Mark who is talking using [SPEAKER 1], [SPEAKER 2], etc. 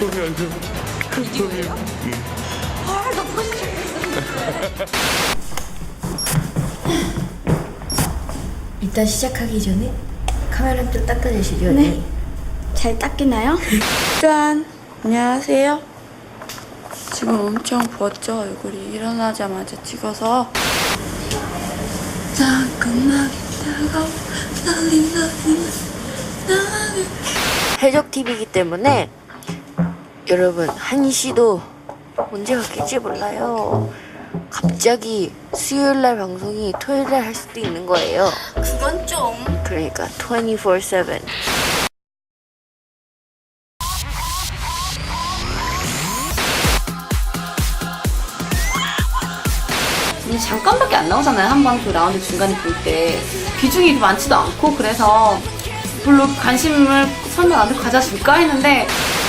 [SPEAKER 1] 소미 안 돼. 소미.
[SPEAKER 2] 아나 보고 싶어
[SPEAKER 3] 일단 시작하기 전에 카메라 좀 닦아주시죠 언니.
[SPEAKER 2] 잘 닦이나요? 짠. 안녕하세요. 지금 엄청 부었죠? 얼굴이 일어나자마자 찍어서. 따끈하게 뜨거워. 날리 날리 날리.
[SPEAKER 3] 해적 TV이기 때문에 여러분 한시도 언제 바뀔지 몰라요. 갑자기 수요일 날 방송이 토요일 날 할 수도 있는 거예요.
[SPEAKER 2] 그건 좀
[SPEAKER 3] 그러니까 24/7.
[SPEAKER 4] 이제 잠깐밖에 안 나오잖아요. 한번그 라운드 중간에 볼 때. 비중이 많지도 않고 그래서 별로 관심을 설마 나한테 가져줄까 했는데